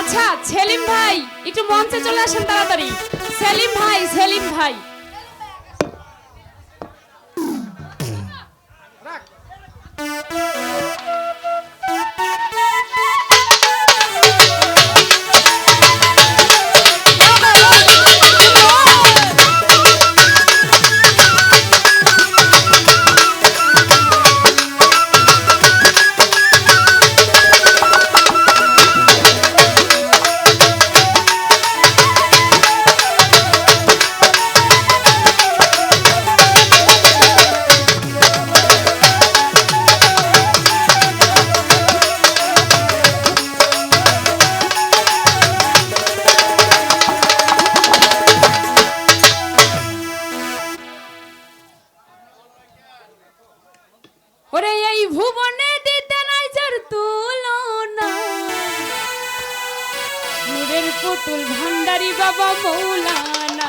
আচ্ছা সেলিম ভাই একটু মঞ্চে চলে আসেন তাড়াতাড়ি। সেলিম ভাই সেলিম ভাই। নূরের পুতুল ভান্ডারি বাবা মৌলানা।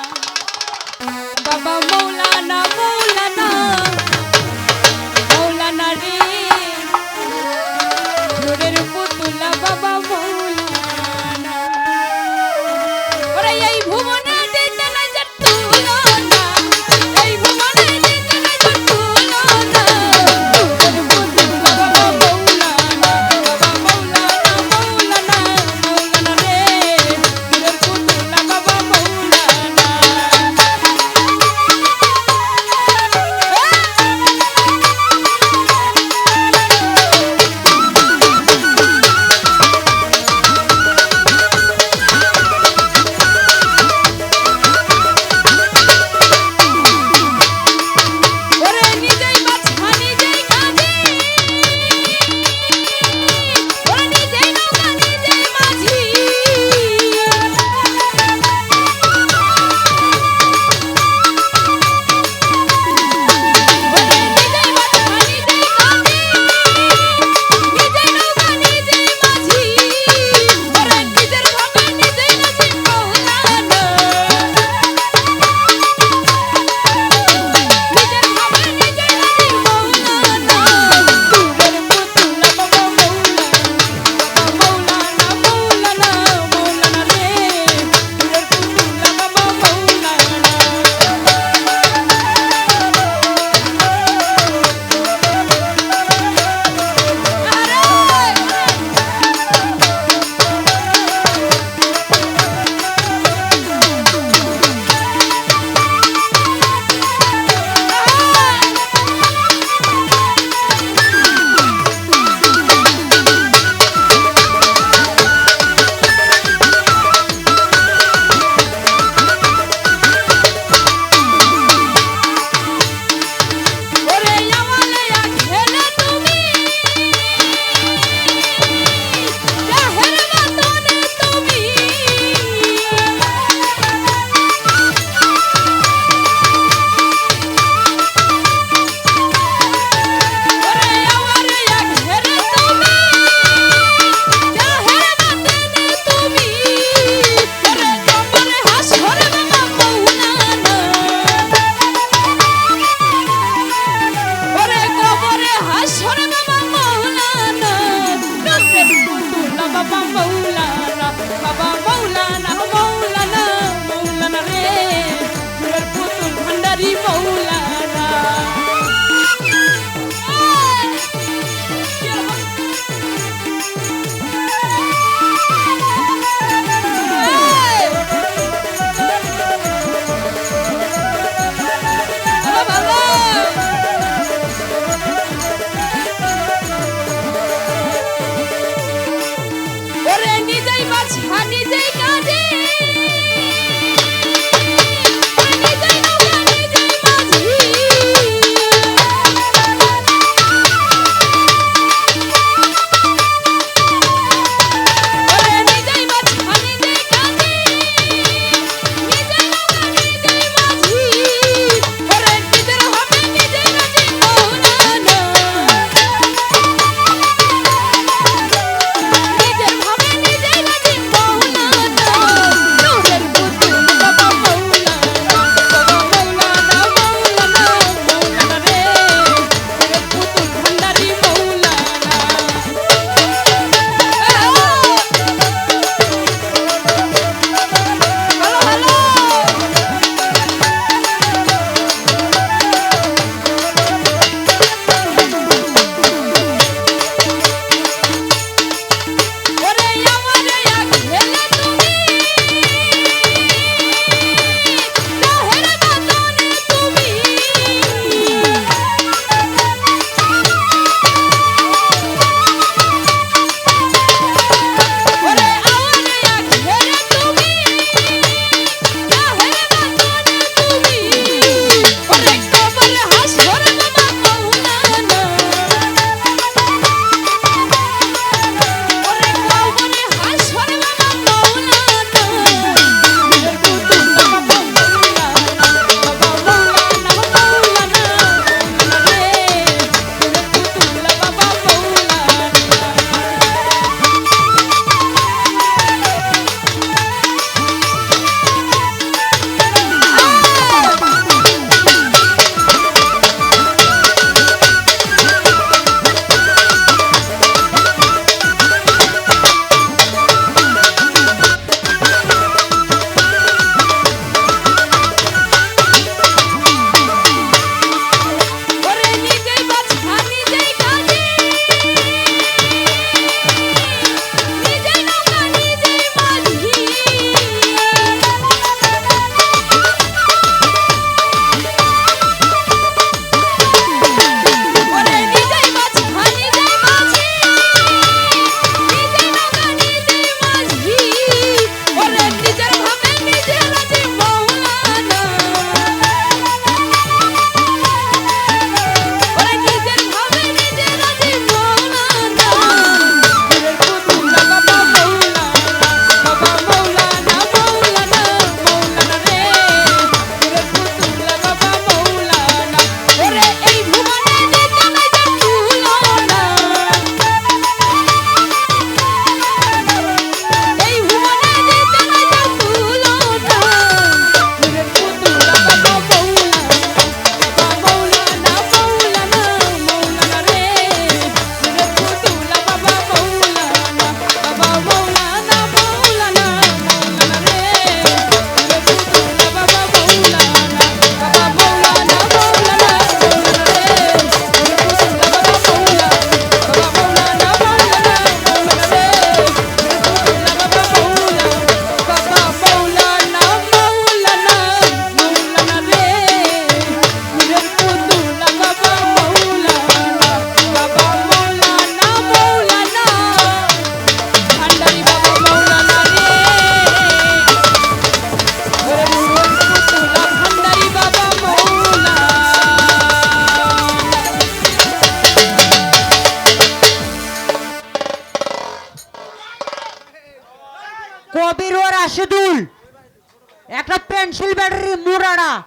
বাবা মৌলানা মৌলানা। একটা পেন্সিল ব্যাটারি মুরাড়া।